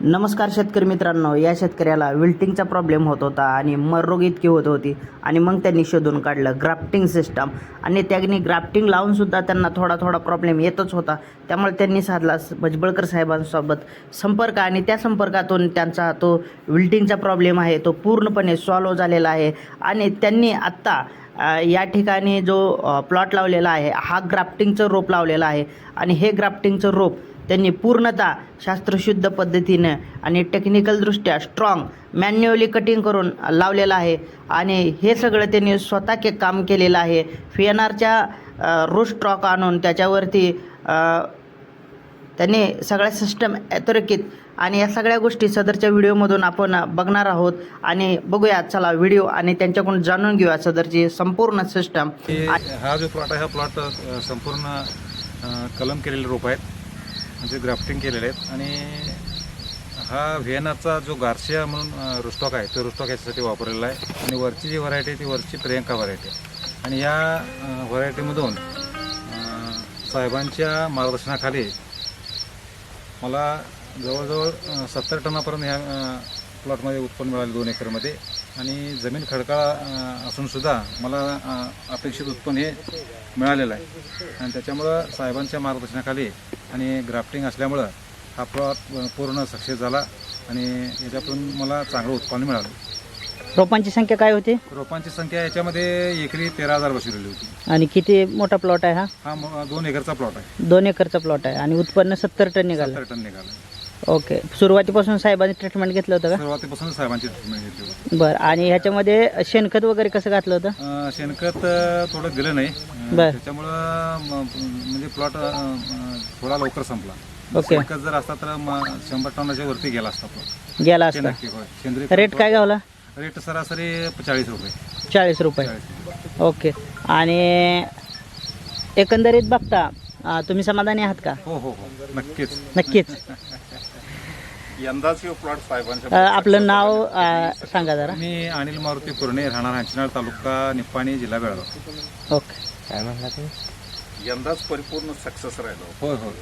नमस्कार शेतकरी मित्रांनो या शेतकऱ्याला विल्टिंगचा प्रॉब्लेम होत होता आणि मररोग इतकी होत होती आणि मग त्यांनी शोधून काढलं ग्राफ्टिंग सिस्टम आणि त्यांनी ग्राफ्टिंग लावूनसुद्धा त्यांना थोडा थोडा प्रॉब्लेम येतच होता. त्यामुळे त्यांनी साधला भजबळकर साहेबांसोबत संपर्क आणि त्या संपर्कातून त्यांचा तो विल्टिंगचा प्रॉब्लेम आहे तो पूर्णपणे सॉल्व झालेला आहे. आणि त्यांनी आत्ता या ठिकाणी जो प्लॉट लावलेला आहे हा ग्राफ्टिंगचं रोप लावलेला आहे. आणि हे ग्राफ्टिंगचं रोप त्यांनी पूर्णतः शास्त्रशुद्ध पद्धतीनं आणि टेक्निकलदृष्ट्या स्ट्रॉंग मॅन्युअली कटिंग करून लावलेलं आहे. आणि हे सगळं त्यांनी स्वतः के काम केलेलं आहे. फी एन आरच्या स्ट्रॉक आणून त्याच्यावरती त्यांनी सगळ्या सिस्टम अतिरेकित आणि या सगळ्या गोष्टी सदरच्या व्हिडिओमधून आपण बघणार आहोत. आणि बघूया चला व्हिडिओ आणि त्यांच्याकडून जाणून घेऊया सदरची संपूर्ण सिस्टम हे- हा जो प्लॉट आहे हा प्लॉट संपूर्ण कलम केलेले रोप आहेत. म्हणजे ग्राफ्टिंग केलेले आहेत. आणि हा व्हिएनाचा जो गार्सिया म्हणून रुस्टॉक आहे तो रुस्टॉक याच्यासाठी वापरलेला आहे. आणि वरची जी व्हरायटी आहे ती वरची प्रियंका व्हरायटी आहे. आणि या व्हरायटीमधून साहेबांच्या मार्गदर्शनाखाली मला जवळजवळ सत्तर टनापर्यंत ह्या प्लॉटमध्ये उत्पन्न मिळाले दोन एकरमध्ये. आणि जमीन खडकाळ असूनसुद्धा मला अपेक्षित उत्पन्न हे मिळालेलं आहे. आणि त्याच्यामुळं साहेबांच्या मार्गदर्शनाखाली आणि ग्राफ्टिंग असल्यामुळं हा प्लॉट पूर्ण सक्सेस झाला आणि याच्यातून मला चांगलं उत्पन्न मिळालं. रोपांची संख्या काय होती? रोपांची संख्या याच्यामध्ये एकरी तेरा हजार बसवलेली होती. आणि किती मोठा प्लॉट आहे हा? हा म- दोन एकरचा प्लॉट आहे. दोन एकरचा प्लॉट आहे. आणि उत्पन्न सत्तर टन निघालं. सत्तर टन निघाला. ओके. सुरुवातीपासून साहेबांनी ट्रीटमेंट घेतलं होतं सुरुवातीपासून साहेबांची ट्रीटमेंट घेतली होती. का बरं. आणि ह्याच्यामध्ये शेणखत वगैरे कसं घातलं होतं? अं, शेणखत अं, थोडं दिलं नाही. अं, बर. त्याच्यामुळं म- म्हणजे प्लॉट थोडा लवकर संपला. ओके. शेणखत जर असता तर म- शंभर टनाच्या वरती गेला असता प्लॉट गेला असता. नक्की होय. सेंद्रिय रेट काय गावला? रेट सरासरी चाळीस रुपये. चाळीस रुपये. ओके. आणि एकंदरीत बघता अं, तुम्ही समाधानी आहात का? हो हो हो. नक्कीच. नक्कीच. यंदाच प्लॉट साहेबांच्या अं, आपलं नाव अं, सांगा जरा. मी अनिल मारुती कुरणे राहणार हंचनाळ तालुका निप्पाणी जिल्हा बेळगाव. ओके. काय म्हणला तुम्ही? यंदाच परिपूर्ण सक्सेस राहिलो. होय होय.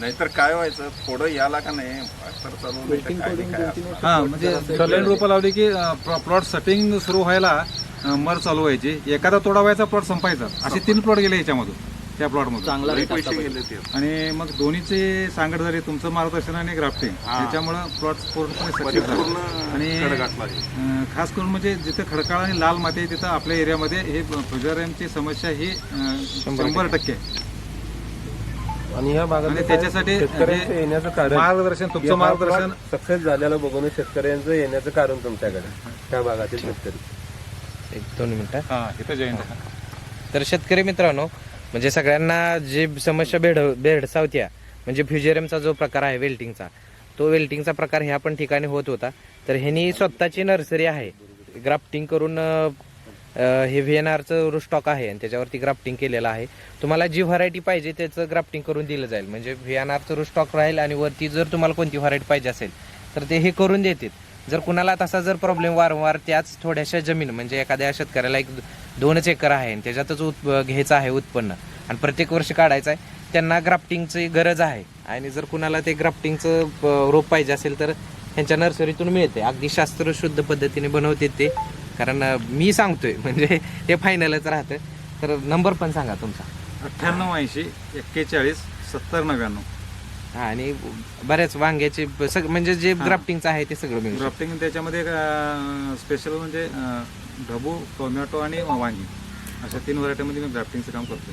नाहीतर काय व्हायचं? थोडं याला का नाही? तर चालू नाही तर काय नाही काय असणार. हा म्हणजे कल्याण रोपं लावली की प्लॉट सेटिंग सुरू व्हायला अं, मर चालू व्हायची. एखादा तोडा व्हायचा प्लॉट संपायचा. असे तीन प्लॉट गेले याच्यामधून त्या प्लॉटमधून. चांगला लई पैसे गेले ते. आणि मग दोन्हीचे सांगड झाले तुमचं मार्गदर्शन आणि ग्राफ्टिंग. त्याच्यामुळं प्लॉट पूर्णपणे सक्सेस झाला. पूर्ण आणि. अं, खास करून म्हणजे जिथं खडकाळ आणि लाल माती आहे तिथं आपल्या एरियामध्ये हे फ्युजरची समस्या ही अं, शंभर टक्के. आहे. आणि ह्या भागात आणि त्याच्यासाठी शेतकऱ्यांचं हे येण्याचं कारण मार्गदर्शन तुमचं मार्गदर्शन सक्सेस झालेलं बघून शेतकऱ्यांचं येण्याचं कारण तुमच्याकडे त्या भागातील शेतकरी. एक दोन मिनिटं. हा इथं जॉईन तर शेतकरी मित्रांनो म्हणजे सगळ्यांना जी समस्या भेड भेडसावत्या म्हणजे फ्युजेरियमचा जो प्रकार आहे वेल्टिंगचा तो वेल्टिंगचा प्रकार ह्या पण ठिकाणी होत होता. तर ह्यांनी स्वतःची नर्सरी आहे ग्राफ्टिंग करून अं, हे व्ही एन आरचं स्टॉक आहे आणि त्याच्यावरती ग्राफ्टिंग केलेलं आहे. तुम्हाला जी व्हरायटी पाहिजे त्याचं ग्राफ्टिंग करून दिलं जाईल. म्हणजे व्ही एन आरचं स्टॉक राहील आणि वरती जर तुम्हाला कोणती व्हरायटी पाहिजे असेल तर ते हे करून देतील. जर कुणाला तसा जर प्रॉब्लेम वारंवार त्याच थोड्याशा जमीन म्हणजे एखाद्या शेतकऱ्याला एक दोनच एकर आहे आणि त्याच्यातच उत् घ्यायचं आहे उत्पन्न आणि प्रत्येक वर्षी काढायचं आहे त्यांना ग्राफ्टिंगची गरज आहे. आणि जर कुणाला ते ग्राफ्टिंगचं रोप पाहिजे असेल तर ह्यांच्या नर्सरीतून मिळते. अगदी शास्त्रशुद्ध पद्धतीने बनवते ते. कारण मी सांगतोय म्हणजे ते फायनलच राहतं. तर नंबर पण सांगा तुमचा. अठ्ठ्याण्णव ऐंशी एक्केचाळीस सत्तर नव्याण्णव. हा आणि बऱ्याच वांग्याचे ब- सग म्हणजे जे ग्राफ्टिंगचं आहे ते सगळं मिळू शकतं. ग्राफ्टिंग त्याच्यामध्ये स्पेशल म्हणजे अं, ढबू टोमॅटो आणि वांगी. अशा तीन व्हरायटीमध्ये मी ग्राफ्टिंगचं काम करतो